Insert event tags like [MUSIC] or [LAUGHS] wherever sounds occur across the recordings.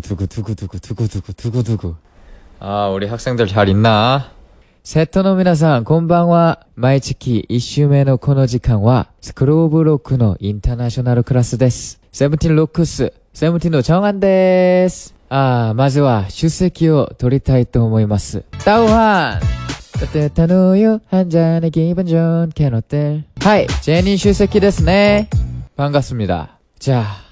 두구두구 두구두구 두구두구 두구두구 아 우리 학생들 잘 있나? 세토노미나상 곤방와 마이치키 이슈메노 코노지칸와 스크로브로크노 인터나셔널 클래스 데스. 세븐틴 로쿠스 세븐틴노 정한 데스. 아 마즈와 슈세키오 도리타이토 모이마스. 따우한! 따뜻한 우유 한 잔의 기분 좋은 캐노들. 하이 제니 슈세키 데스네. 반갑습니다. 자.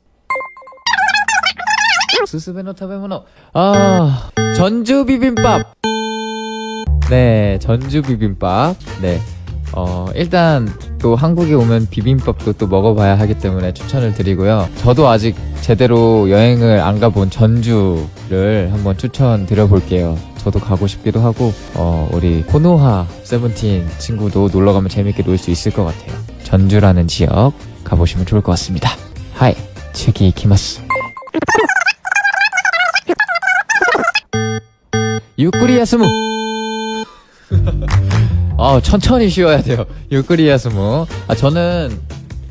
스스베노 타베모노 아 전주 비빔밥. 네 전주 비빔밥. 네어 일단 또 한국에 오면 비빔밥도 또 먹어봐야 하기 때문에 추천을 드리고요. 저도 아직 제대로 여행을 안 가본 전주를 한번 추천드려 볼게요. 저도 가고 싶기도 하고 어, 우리 코노하 세븐틴 친구도 놀러 가면 재밌게 놀 수 있을 것 같아요. 전주라는 지역 가보시면 좋을 것 같습니다. 하이 츠기 키마스 유꾸리 야스무. 아, 천천히 쉬어야 돼요. 유꾸리 야스무. 아, 저는,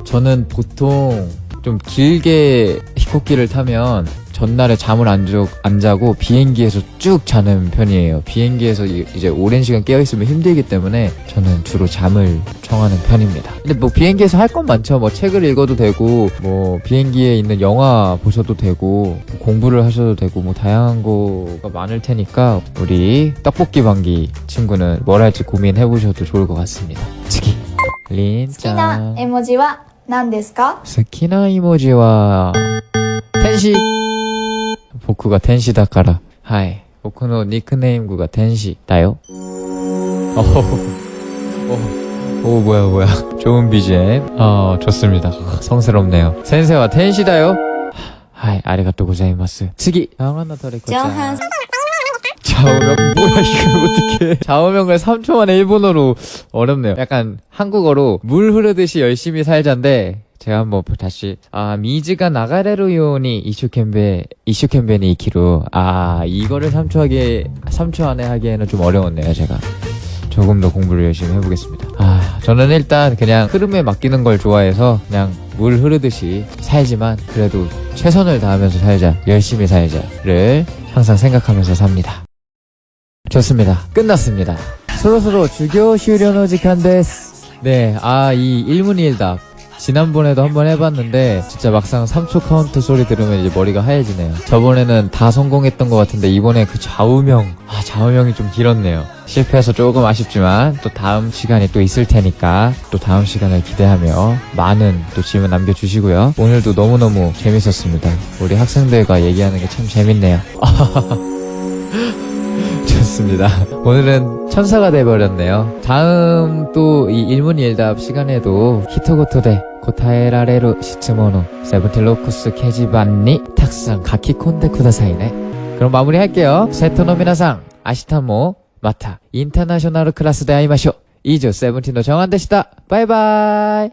저는 보통 좀 길게 히코키를 타면 전날에 잠을 안, 자, 안 자고 비행기에서 쭉 자는 편이에요. 비행기에서 이- 이제 오랜 시간 깨어있으면 힘들기 때문에 저는 주로 잠을 청하는 편입니다. 근데 뭐 비행기에서 할 건 많죠. 뭐 책을 읽어도 되고, 뭐 비행기에 있는 영화 보셔도 되고, 공부를 하셔도 되고, 뭐 다양한 거가 많을 테니까 우리 떡볶이 방기 친구는 뭘 할지 고민해 보셔도 좋을 것 같습니다. 치기. 好きな 린짱. 絵文字は何ですか好きなイモジは、天使。 僕が天使だから。はい。僕のニックネームが天使だよ。어, 오, 오, 뭐야, 뭐야. 좋은 BGM. 어, 좋습니다. 성스럽네요. 센세와 텐시다요. 하이, 아리가또 고자이마스.次. 영하나 더레코 上半 좌우명 뭐야 이거 어떻게 좌우명을 3초 만에 일본어로 어렵네요 약간 한국어로 물 흐르듯이 열심히 살자인데 제가 한번 다시 아 미즈가 나가레루 요니 이슈켄베 이슈켄베니 이키로 아 이거를 3초 하기에 3초 안에 하기에는 좀 어려웠네요 제가 조금 더 공부를 열심히 해보겠습니다 아 저는 일단 그냥 흐름에 맡기는 걸 좋아해서 그냥 물 흐르듯이 살지만 그래도 최선을 다하면서 살자 열심히 살자를 항상 생각하면서 삽니다 좋습니다. 끝났습니다. 서로서로 주교 휴료의 시간 데스. 네, 아, 이 1문 1답. 지난번에도 한번 해봤는데, 진짜 막상 3초 카운트 소리 들으면 이제 머리가 하얘지네요. 저번에는 다 성공했던 것 같은데, 이번에 그 좌우명, 아, 좌우명이 좀 길었네요. 실패해서 조금 아쉽지만, 또 다음 시간이 또 있을 테니까, 또 다음 시간을 기대하며, 많은 또 질문 남겨주시고요. 오늘도 너무너무 재밌었습니다. 우리 학생들과 얘기하는 게 참 재밌네요. [LAUGHS] 좋습니다. [LAUGHS] 오늘은 천사가 돼버렸네요. 다음 또 이 일문일답 시간에도 히토고토데 고타에라레루 시츠모노 세븐틸로쿠스 케지반니 탁상 가키콘데 쿠다사이네. 그럼 마무리할게요. 세토노미나상 아시타모 마타 인터나셔널 클래스 대아이마쇼 이조 세븐틴의 정한 되시다. 바이바이.